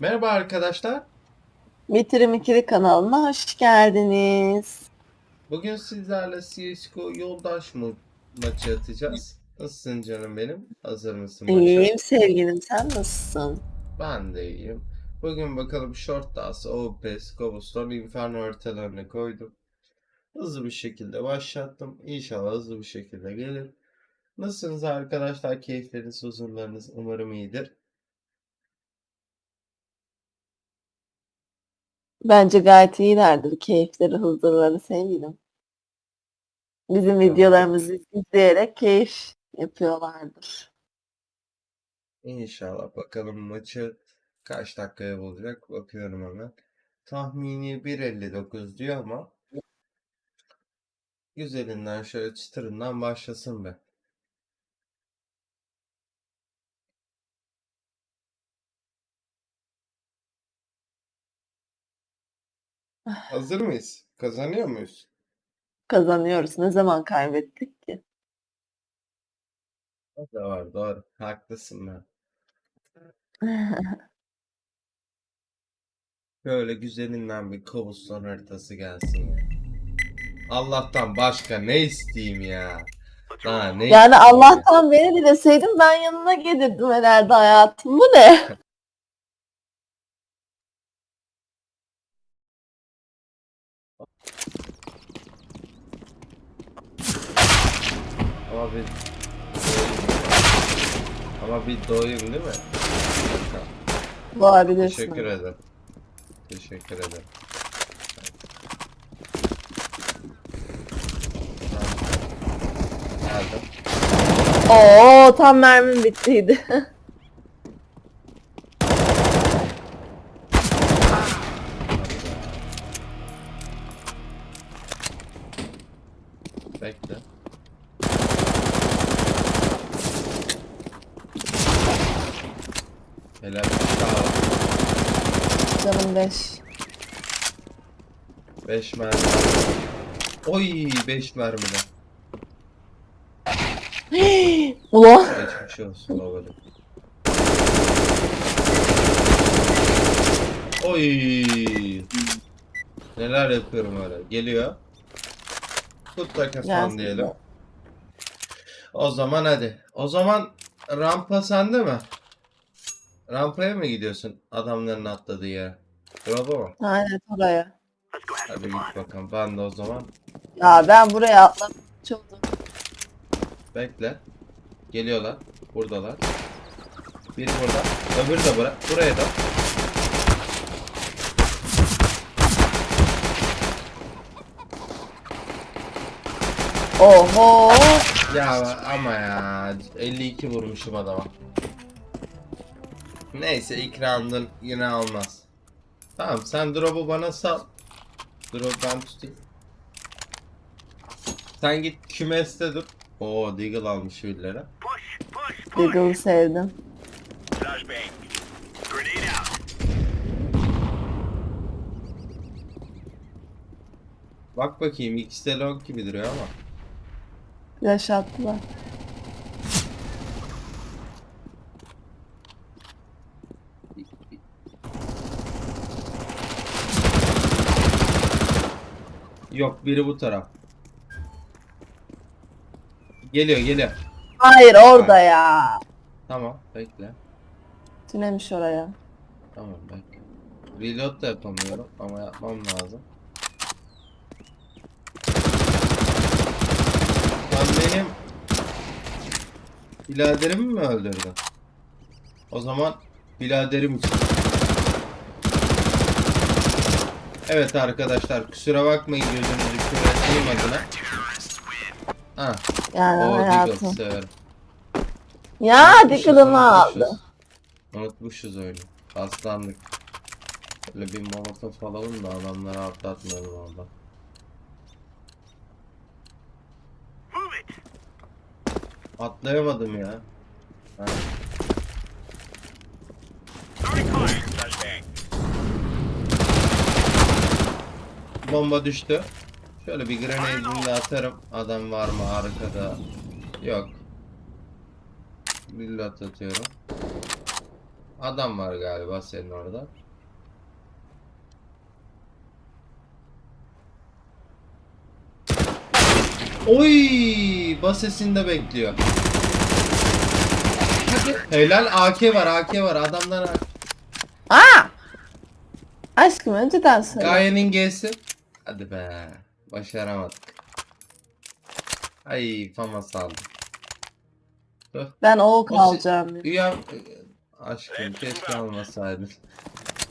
Merhaba arkadaşlar. Bitirim ikili kanalına hoş geldiniz. Bugün sizlerle CSGO yoldaş mı maçı atacağız. Nasılsın canım benim? Hazır mısın maça? İyiyim sevgilim sen nasılsın? Ben de iyiyim. Bugün bakalım Short Dance, OPS, Cobblestone, Inferno haritalarını koydum. Hızlı bir şekilde başlattım. İnşallah hızlı bir şekilde gelir. Nasılsınız arkadaşlar? Keyifleriniz, huzurlarınız umarım iyidir. Bence gayet iyilerdir keyifleri huzurları sevgilim. Bizim videolarımızı izleyerek keyif yapıyorlardır. İnşallah bakalım maçı kaç dakikaya bulacak bakıyorum hemen. Tahmini 1.59 diyor ama güzelinden şöyle çıtırından başlasın be. Hazır mıyız? Kazanıyor muyuz? Kazanıyoruz. Ne zaman kaybettik ki? O da var doğru. Haklısın ben. Böyle güzelinden bir cobblestone haritası gelsin ya. Allah'tan başka ne isteyeyim ya? Daha ne Yani isteyeyim ya? Allah'tan beni dileseydin ben yanına gelirdim herhalde hayatım. Bu ne? Ama bir ama bir doyum değil mi? Bulabilirsin. Teşekkür ederim. Teşekkür ederim. Geldim. Oo tam mermim bittiydi. Bekle. Helal bir daha var. Canım 5. 5 mermi. Oy 5 mermi de. Ulan. Geçmiş olsun babacım. Oy. Neler yapıyorum öyle. Geliyor. Tut da kasan diyelim. O zaman hadi. O zaman rampa sende mi? Rampaya mı gidiyorsun? Adamların atladığı yere. Bravo mu? Aynen oraya. Hadi git bakalım. Ben de o zaman Ya ben buraya atlamak oldum. bekle. Geliyorlar. Buradalar. Biri burada. Öbürü de bura. Buraya da. Oho. Ya ama ya 52 vurmuşum adama. Neyse ilk round'un yine almaz. Tamam sen drop'u bana sal. Drop ben tutayım. Sen git kümeste dur. Oo Deagle almış birileri. Deagle'ı sevdim. Bak bakayım ikisi de long gibi duruyor ama. Flash Yok biri bu taraf. Geliyor geliyor. Hayır orada ya. Tamam bekle. Tünemiş oraya. Tamam bekle. Reload da yapamıyorum ama yapmam lazım. Sen benim biraderimi mi öldürdün? O zaman biraderim için. Evet arkadaşlar kusura bakmayın gözünüzü ettiğim adına. Ha, Yani o hayatım. Deagle severim. Ya unutmuşuz. aldı. Unutmuşuz oyunu. Aslandık. Böyle bir molotof alalım da adamları atlatmayalım it. Atlayamadım ya. Ha. Throwing fire. Flashbang. Bomba düştü. Şöyle bir grenade'ini de atarım. Adam var mı arkada? Yok. Reload atıyorum. Adam var galiba senin orada. Oy! Basesinde bekliyor. Helal AK var AK var adamlar AK. Aa! Aşkım önceden söyle. Gayenin G'si. Hadi be. Başaramadık. Ay famas aldım. Ben o O kalacağım. Ya aşkım keşke almasaydın.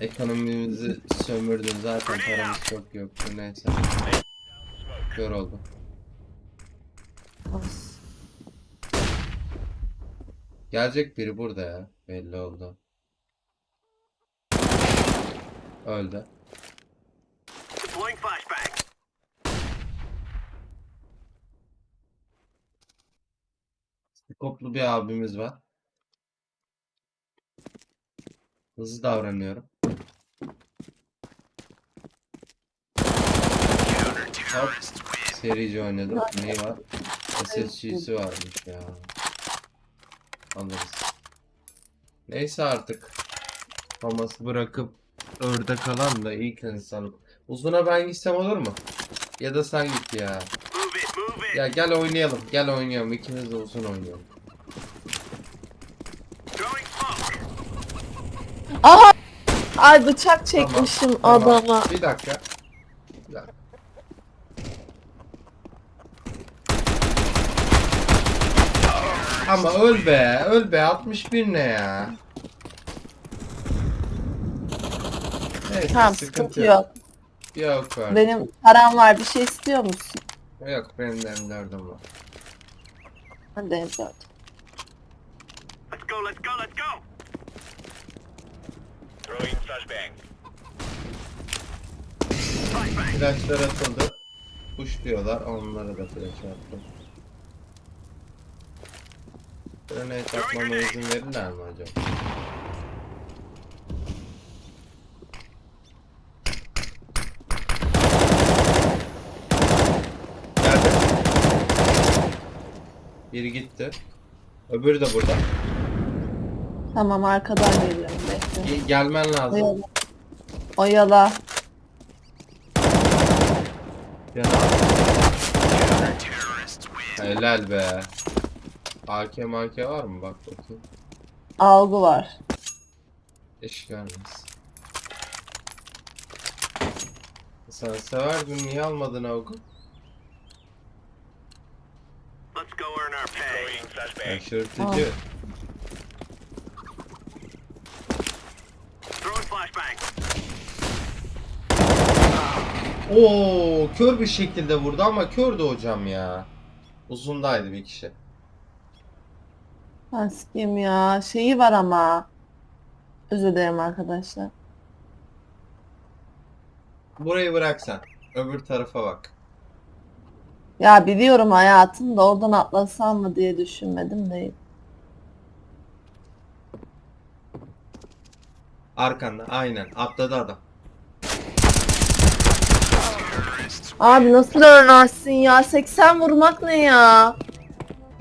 Ekonomimizi sömürdün zaten paramız çok yoktu neyse. Kör oldu. Gelecek biri burada ya. Belli oldu. Öldü. Koplu bir abimiz var. Hızlı davranıyorum. Hop. Serici oynadım. Neyi var? SSG'si varmış ya. Alırız. Neyse artık. Faması bırakıp örde kalan da ilk insan. Uzuna ben gitsem olur mu? Ya da sen git ya. Ya gel oynayalım. Gel oynayalım. İkimiz de uzun oynayalım. Aha! Ay bıçak çekmişim Tamam, tamam. adama. Bir dakika. Bir dakika. Ama öl be, öl be. 61 ne ya? Neyse, Tamam sıkıntı sıkıntı yok. Yok var. Benim param var bir şey istiyor musun? Yok benim de M4'üm var. Hadi evlat. Let's go, let's go, let's go. Throwing flashbang. Flashlar atıldı. Push diyorlar. Onlara da flash attım. Grenade atmama izin verirler mi acaba? Biri gitti. Öbürü de burada. Tamam arkadan geliyorum bekle. Ge- gelmen lazım. Oyala. Oyala. Yana. Helal be. AK AK var mı? Bak bakayım. Algı var. İş görmez. Sen severdin niye almadın Avgu? Let's go earn our pay. Throwing flashbang. Şaşırtıcı. Throwing flashbang. Oo, kör bir şekilde vurdu ama kördü hocam ya. Uzundaydı bir kişi. Sikeyim ya. Şeyi var ama. Özür dilerim arkadaşlar. Burayı bırak sen. Öbür tarafa bak. Ya biliyorum hayatım da oradan atlasam mı diye düşünmedim değil. Arkanda aynen atladı adam. Abi nasıl ölmezsin ya? 80 vurmak ne ya?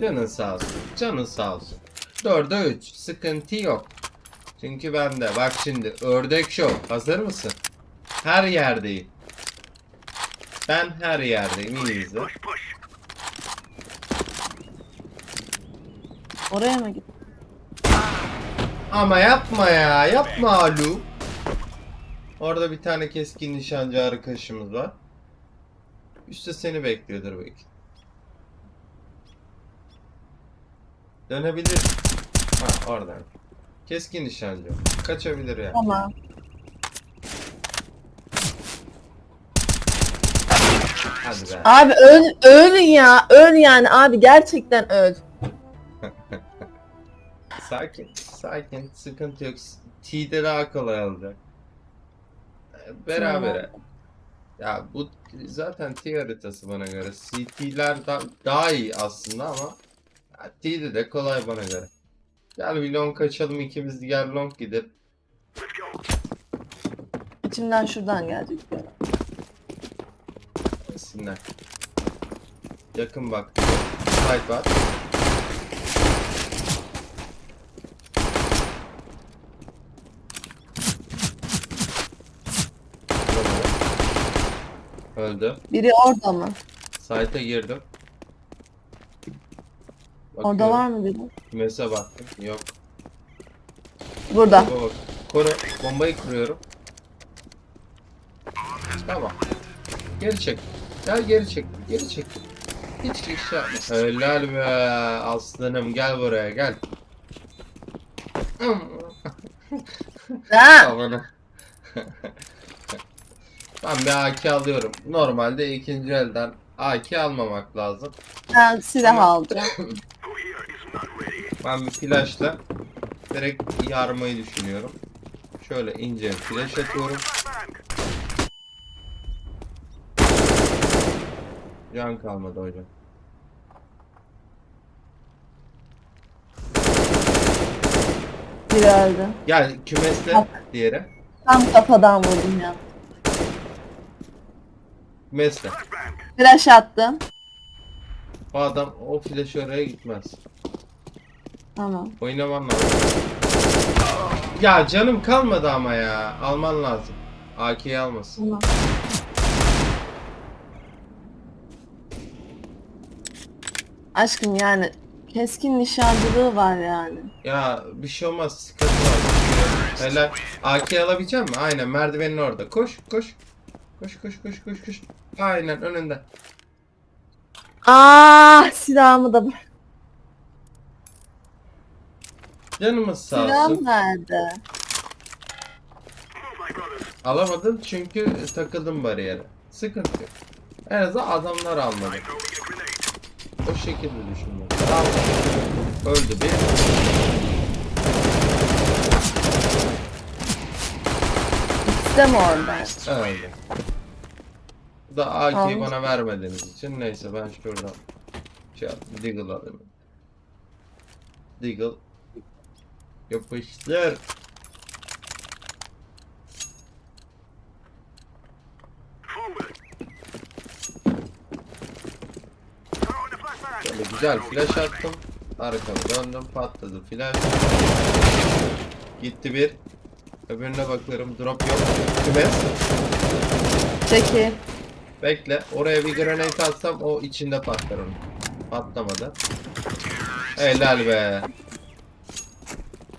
Canın sağ olsun. Canın sağ olsun. 4'e 3. Sıkıntı yok. Çünkü bende. Bak şimdi ördek show. Hazır mısın? Her yerdeyim. Ben her yerdeyim. İyi izle. Push, push. Oraya mı git? Ama yapma ya. Yapma Alu. Orada bir tane keskin nişancı arkadaşımız var. Üstte seni bekliyordur belki. Dönebilir. Ha oradan. Keskin nişancı. Kaçabilir yani. Tamam. Hadi be. Abi öl, öl ya. Öl yani abi gerçekten öl. Sakin. Sakin. Sıkıntı yok. T'de daha kolay olacak. Berabere. Ya bu zaten T haritası bana göre. CT'ler da, daha iyi aslında ama ya, T'de de kolay bana göre. Gel bir long kaçalım ikimiz diğer long go. İçimden şuradan gelecek. bir gitsinler. Yakın bak. Side var. Öldü. Biri orada mı? Site'e girdim. Bakıyorum. Orada var mı biri? Kümese baktım. Yok. Burada. Baba bak. Koru. Bombayı kuruyorum. Tamam. Geri çek. Gel geri çek. Geri çek. Hiç şey yapma. Helal be aslanım gel buraya gel. Ha! Tavanı. ben bir AK alıyorum. Normalde ikinci elden AK almamak lazım. Ben silah Ama- alacağım. Ben bir flashla direkt yarmayı düşünüyorum. Şöyle ince flash atıyorum. Can kalmadı hocam. Biri öldü. Gel kümeste Bak. diğeri. Tam kafadan vurdum ya. Kümeste. Flash attım. Bu adam o flash oraya gitmez. Tamam. Oynaman lazım. Ya canım kalmadı ama ya. Alman lazım. AK'yi almasın. Tamam. Aşkım yani keskin nişancılığı var yani. Ya bir şey olmaz. Sıkıntı var. Helal. AK alabilecek mi? Aynen merdivenin orada. Koş koş. Koş koş koş koş koş. Aynen önünde. Ah silahımı da bırak. Canımız sağ olsun. Silahım nerede? Alamadın çünkü takıldım bariyere. Sıkıntı yok. En azından adamlar almadı. O şekilde düşündüm. Tamam. Öldü bir. İkisi mi orada? Öldü. Bu da AK'yi bana vermediğiniz için neyse ben şuradan şey yaptım. Deagle alayım. Deagle. Yapıştır. Şöyle güzel flash attım. Arkamı döndüm patladı flash. Gitti bir. Öbürüne bakıyorum drop yok. Kümes. Çekil. Bekle. Oraya bir granate atsam o içinde patlar onun. Patlamadı. Helal be.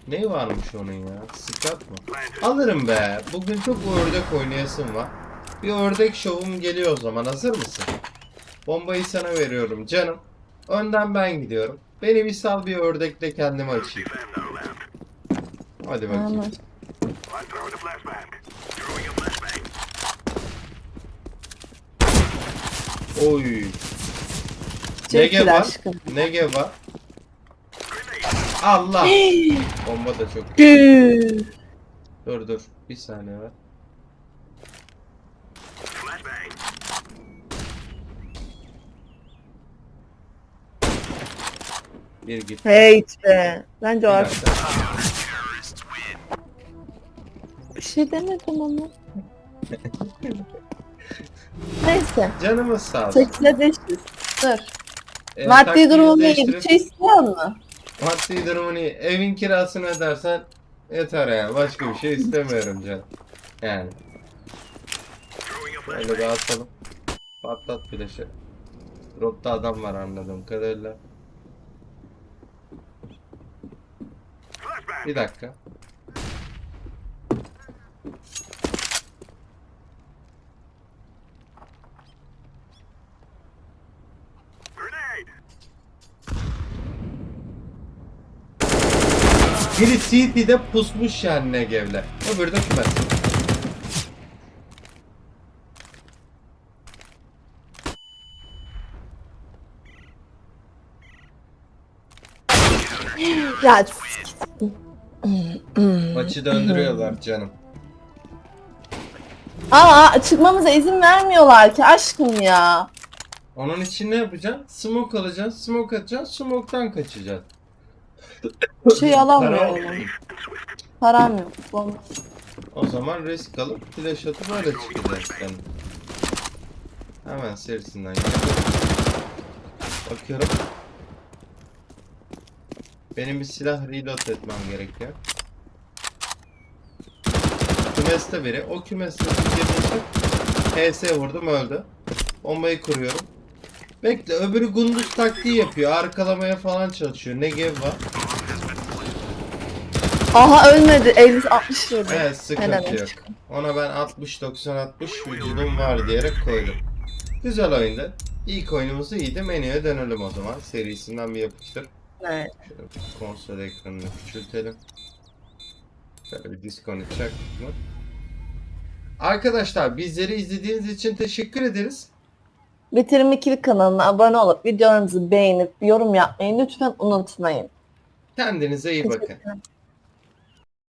Ne varmış onun ya? Skat mı? Alırım be. Bugün çok ördek oynayasım var. Bir ördek şovum geliyor o zaman. Hazır mısın? Bombayı sana veriyorum canım. Önden ben gidiyorum. Beni bir sal bir ördekle kendimi açayım. Hadi bakayım. Tamam. Oy. Nege var. Nege var. Allah. Bomba da çok. Dur dur. Bir saniye ver. Flashbang. Bir git. Hate be. Bence o Bir artık dakika. bir şey demedim ama. Neyse. Canımız sağ olsun. 8'e 500. Dur. E, Maddi taktiği durumu iyi. Bir değiştirip- şey istiyor mu? Maddi durumun iyi. Evin kirasını ödersen yeter yani. Başka bir şey istemiyorum canım. Yani. Throwing a Öyle flashbang. bir atalım. Patlat flaşı. Dropta adam var anladığım kadarıyla. Flashbang. Bir dakika. Biri CT'de pusmuş yani Negev'le. Öbürü de kümes. Ya Maçı döndürüyorlar canım. Aa çıkmamıza izin vermiyorlar ki aşkım ya. Onun için ne yapacaksın? Smoke alacaksın, smoke atacaksın, smoke'tan kaçacaksın. Bir şey alamıyorum. And swift. Param yok. Bomba. O zaman risk alıp flash atıp öyle çıkacaksın. Hemen serisinden gidelim. Bakıyorum. Benim bir silah reload etmem gerekiyor. Kümeste biri. O kümeste bir girmişim. HS vurdum öldü. Bombayı kuruyorum. Bekle öbürü gunduz taktiği yapıyor. Arkalamaya falan çalışıyor. Negev var. Aha ölmedi. 50 60 vurdu. Evet Helal sıkıntı olsun. yok. Ona ben 60 90 60 vücudum var diyerek koydum. Güzel oyundu. İlk oyunumuzu iyiydi. Menüye dönelim o zaman. Serisinden bir yapıştır. Evet. Şöyle bir konsol ekranını küçültelim. Şöyle bir disconnect çaktık mı? Arkadaşlar bizleri izlediğiniz için teşekkür ederiz. Bitirim ikili kanalına abone olup videolarımızı beğenip yorum yapmayı lütfen unutmayın. Kendinize iyi bakın.